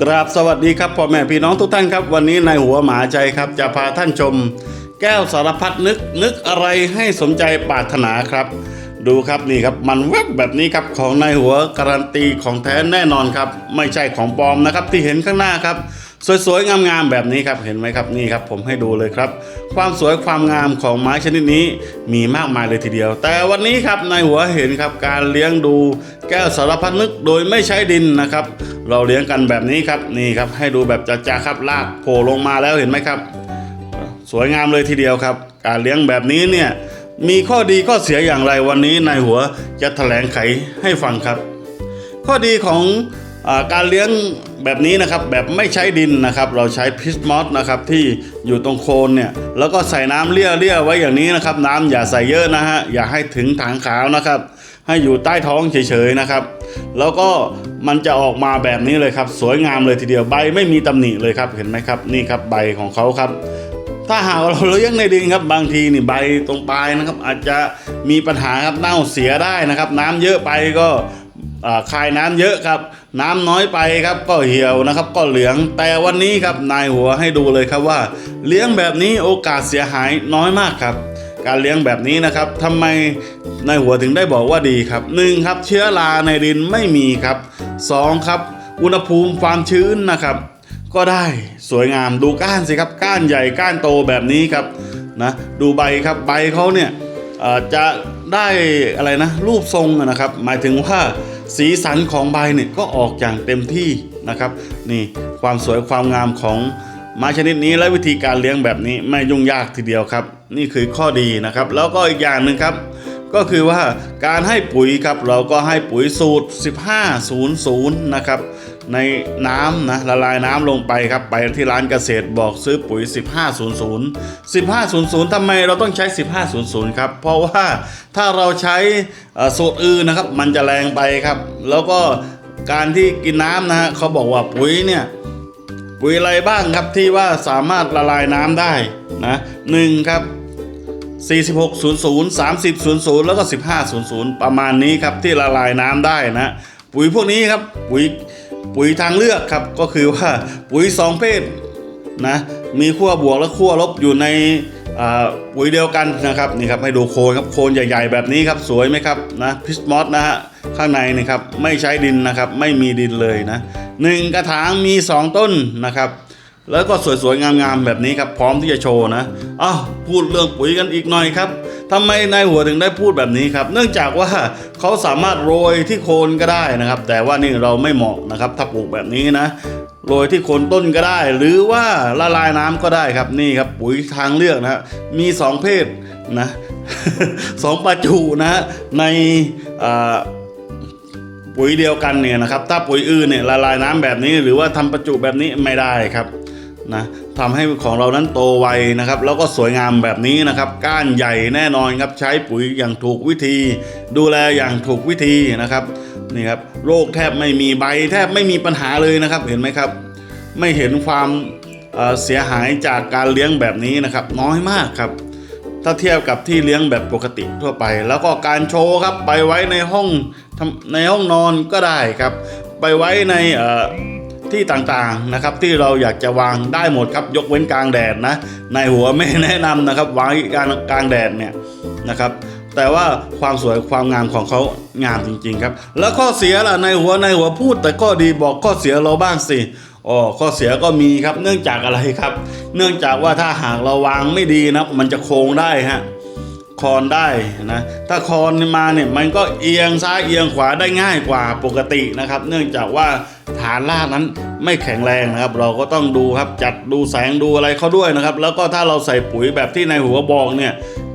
กราบสวัสดีครับพ่อแม่พี่น้องทุกท่านครับ วันนี้นายหัวหมาใจครับจะพาท่านชม แก้วสารพัดนึกนึกอะไรให้สมใจปรารถนาครับ ดูครับนี่ครับมันแวบแบบนี้ครับของนายหัวการันตีของแท้แน่นอนครับ ไม่ใช่ของปลอมนะครับที่เห็นข้างหน้าครับ สวยๆ งามๆ แบบนี้ครับ เห็นไหมครับ นี่ครับ ผมให้ดูเลยครับ ความสวยความงามของไม้ชนิดนี้มีมากมายเลยทีเดียว แต่วันนี้ครับในหัวเห็นครับ การเลี้ยงดูแก้วสารพัดนึกโดยไม่ใช้ดินนะครับ เราเลี้ยงกันแบบนี้ครับ นี่ครับ ให้ดูแบบจ้าๆครับ ลากโผล่ลงมาแล้วเห็นไหมครับ สวยงามเลยทีเดียวครับ การเลี้ยงแบบนี้เนี่ยมีข้อดีข้อเสียอย่างไรวันนี้นายหัวจะแถลงไขให้ฟังครับ ข้อดีของ การเลี้ยงแบบนี้นะครับแบบไม่ใช้ดินนะครับ เราใช้พิสมอสนะครับที่อยู่ตรงโคนเนี่ยแล้วก็ใส่น้ำเลี่ยเลี่ยไว้อย่างนี้นะครับ น้ำอย่าใส่เยอะนะฮะอย่าให้ถึงถังขาวนะครับ ให้อยู่ใต้ท้องเฉยๆนะครับ แล้วก็มันจะออกมาแบบนี้เลยครับ สวยงามเลยทีเดียวใบไม่มีตำหนิเลยครับเห็นไหมครับนี่ครับใบของเขาครับ ถ้าหากเราเลี้ยงในดินครับบางทีนี่ใบตรงปลายนะครับ อาจจะมีปัญหาครับเน่าเสียได้นะครับ น้ำเยอะไปก็ คายน้ำเยอะครับ น้ำน้อยไปครับก็เหี่ยวนะครับ ก็เหลืองแต่วันนี้ครับนายหัวให้ดูเลยครับว่า เลี้ยงแบบนี้โอกาสเสียหายน้อยมากครับ การเลี้ยงแบบนี้นะครับทำไมนายหัวถึงได้บอกว่าดีครับหนึ่งครับเชื้อราในดินไม่มีครับสองครับ อุณหภูมิความชื้นนะครับ ก็ได้สวยงามดูก้านสิครับ ก้านใหญ่ก้านโตแบบนี้ครับนะดูใบครับใบเขาเนี่ยจะได้อะไรนะรูปทรงนะครับ หมายถึงว่า สีสันของใบเนี่ยก็ออกอย่างเต็มที่นะครับนี่ความสวยความงามของไม้ชนิดนี้และวิธีการเลี้ยงแบบนี้ไม่ยุ่งยากทีเดียวครับ นี่คือข้อดีนะครับ แล้วก็อีกอย่างหนึ่งครับ ก็คือว่าการให้ปุ๋ยครับเราก็ให้ปุ๋ยสูตร 1500 นะครับ ในน้ำนะละลายน้ำลงไปครับ ไปที่ร้านเกษตรบอกซื้อปุ๋ย 1500 1500ทำไมเราต้องใช้ 1500 ครับ เพราะว่าถ้าเราใช้สูตรอื่นนะครับ มันจะแรงไปครับ แล้วก็การที่กินน้ำนะฮะเขาบอกว่าปุ๋ยเนี่ยปุ๋ยอะไรบ้างครับที่ว่าสามารถละลายน้ำได้นะหนึ่งครับ4600 3000 แล้วก็ 1500 ประมาณนี้ครับที่ละลายน้ำได้นะ ปุ๋ยพวกนี้ครับปุ๋ย ปุ๋ยทางเลือกครับก็คือว่าปุ๋ยสองเพศนะมีขั้วบวกและขั้วลบอยู่ในปุ๋ยเดียวกันนะครับนี่ครับให้ดูโคนครับโคนใหญ่ๆ แบบนี้ครับสวยไหมครับนะพิสมอสนะฮะข้างในนี่ครับไม่ใช้ดินนะครับไม่มีดินเลยนะหนึ่งกระถางมี 2 ต้นนะครับแล้วก็สวยๆงามๆแบบนี้ครับพร้อมที่จะโชว์นะอ้าวพูดเรื่องปุ๋ยกันอีกหน่อยครับ ทำไมนายหัวถึงได้พูดแบบนี้ครับ เนื่องจากว่าเขาสามารถโรยที่โคนก็ได้นะครับ แต่ว่านี่เราไม่เหมาะนะครับ ถ้าปลูกแบบนี้นะโรยที่โคนต้นก็ได้ หรือว่าละลายน้ำก็ได้ครับนี่ครับ ปุ๋ยทางเลือกนะมีสองเพศนะสองประจุนะในปุ๋ยเดียวกันเนี่ยนะครับ ถ้าปุ๋ยอื่นเนี่ยละลายน้ำแบบนี้ หรือว่าทำประจุแบบนี้ไม่ได้ครับ นะทำให้ของเรานั้นโตไวนะครับ แล้วก็สวยงามแบบนี้นะครับ ก้านใหญ่แน่นอนครับ ใช้ปุ๋ยอย่างถูกวิธี ดูแลอย่างถูกวิธีนะครับนี่ครับโรคแทบไม่มีใบแทบไม่มีปัญหาเลยนะครับ เห็นไหมครับ ไม่เห็นความเอ่อเสียหายจากการเลี้ยงแบบนี้นะครับ น้อยมากครับ ถ้าเทียบกับที่เลี้ยงแบบปกติทั่วไป แล้วก็การโชว์ครับไปไว้ในห้องในห้องนอนก็ได้ครับ ไปไว้ในเอ่อ ที่ต่างๆนะครับที่เราอยากจะวางได้หมดครับยกเว้นกลางแดดนะในหัวไม่แนะนำนะครับวางกลางกลางแดดเนี่ยนะครับแต่ว่าความสวยความงามของเขางามจริง ๆ ครับ แล้วข้อเสียล่ะในหัวในหัวพูด แต่ก็ดีบอกข้อเสียเราบ้างสิอ๋อข้อเสียก็มีครับเนื่องจากอะไรครับ เนื่องจากว่าถ้าหากเราวางไม่ดีนะมันจะโค้งได้ฮะ คอนได้นะถ้าคอนมาเนี่ยมันก็เอียงซ้ายเอียงขวาได้ง่ายกว่าปกตินะครับ เนื่องจากว่าฐานรากนั้นไม่แข็งแรงนะครับ เราก็ต้องดูครับจัดดูแสงดูอะไรเขาด้วยนะครับ แล้วก็ถ้าเราใส่ปุ๋ยแบบที่ในหัวบอกเนี่ย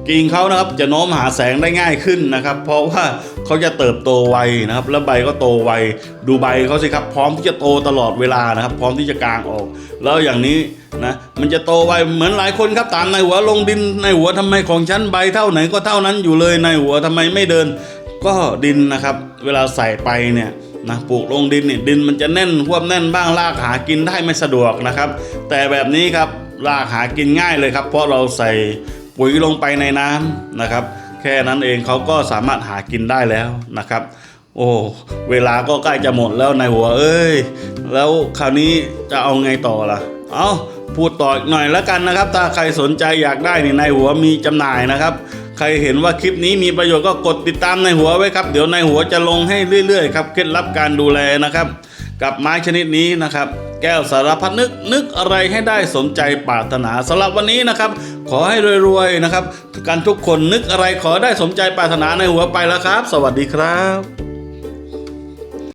กิ่งเขานะครับจะโน้มหาแสงได้ง่ายขึ้นนะครับ เพราะว่าเขาจะเติบโตไวนะครับ แล้วใบก็โตไวดูใบเขาสิครับพร้อมที่จะโตตลอดเวลานะครับ พร้อมที่จะกางออก แล้วอย่างนี้นะมันจะโตไวเหมือนหลายคนครับตามในหัวลงดินในหัวทำไมของฉันใบเท่าไหนก็เท่านั้นอยู่เลยในหัวทำไมไม่เดิน ก็ดินนะครับ เวลาใส่ไปเนี่ยนะปลูกลงดินเนี่ยดินมันจะแน่นควบแน่นบ้างรากหากินได้ไม่สะดวกนะครับ แต่แบบนี้ครับรากหากินง่ายเลยครับ เพราะเราใส่ ปุ๋ยลงไปในน้ำนะครับ แค่นั้นเองเขาก็สามารถหากินได้แล้วนะครับ โอ้เวลาก็ใกล้จะหมดแล้วในหัวเอ้ย แล้วคราวนี้จะเอาไงต่อล่ะ เอาพูดต่ออีกหน่อยแล้วกันนะครับ ถ้าใครสนใจอยากได้นี่ในหัวมีจำหน่ายนะครับใครเห็นว่าคลิปนี้มีประโยชน์ก็กดติดตามในหัวไว้ครับ เดี๋ยวในหัวจะลงให้เรื่อยๆครับเคล็ดลับการดูแลนะครับ กับไม้ชนิดนี้นะครับ แก้วสารพัดนึกนึกอะไรให้ได้สมใจปรารถนาสำหรับวันนี้นะครับ ขอให้รวยๆนะครับกันทุกคนนึกอะไรขอได้สมใจปรารถนาในหัวไปแล้วครับ สวัสดีครับ